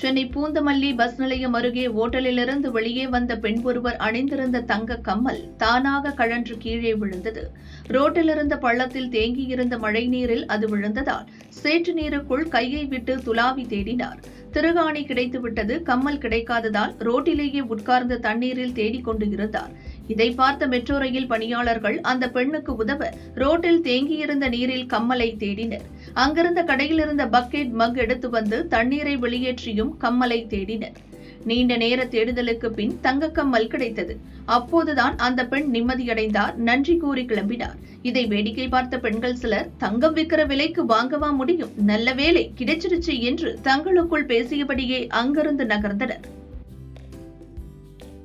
Chennai Poonamallee bus நிலையம் அருகே ஓட்டலிலிருந்து வெளியே வந்த பெண் ஒருவர் அணிந்திருந்த தங்க கம்மல் தானாக கழன்று கீழே விழுந்தது. ரோட்டிலிருந்த பள்ளத்தில் தேங்கியிருந்த மழை நீரில் அது விழுந்ததால் சேற்று நீருக்குள் கையை விட்டு துலாவி தேடினார். திருகாணி கிடைத்துவிட்டது கம்மல் கிடைக்காததால் ரோட்டிலேயே உட்கார்ந்து தண்ணீரில் தேடிக் கொண்டு இருந்தார். இதை பார்த்த மெட்ரோ ரயில் பணியாளர்கள் அந்த பெண்ணுக்கு உதவ ரோட்டில் தேங்கியிருந்த நீரில் கம்மலை தேடினர். அங்கிருந்த கடையில் இருந்த பக்கெட் மக் எடுத்து வந்து தண்ணீரை வெளியேற்றியும் கம்மலை தேடினர். நீண்ட நேர தேடுதலுக்கு பின் தங்கக்கம்மல் கிடைத்தது. அப்போதுதான் அந்த பெண் நிம்மதியடைந்தார் நன்றி கூறி கிளம்பினார். இதை வேடிக்கை பார்த்த பெண்கள் சிலர் தங்கம் விற்கிற விலைக்கு வாங்கவா முடியும்? நல்ல வேலை கிடைச்சிருச்சு என்று தங்களுக்குள் பேசியபடியே அங்கிருந்து நகர்ந்தனர்.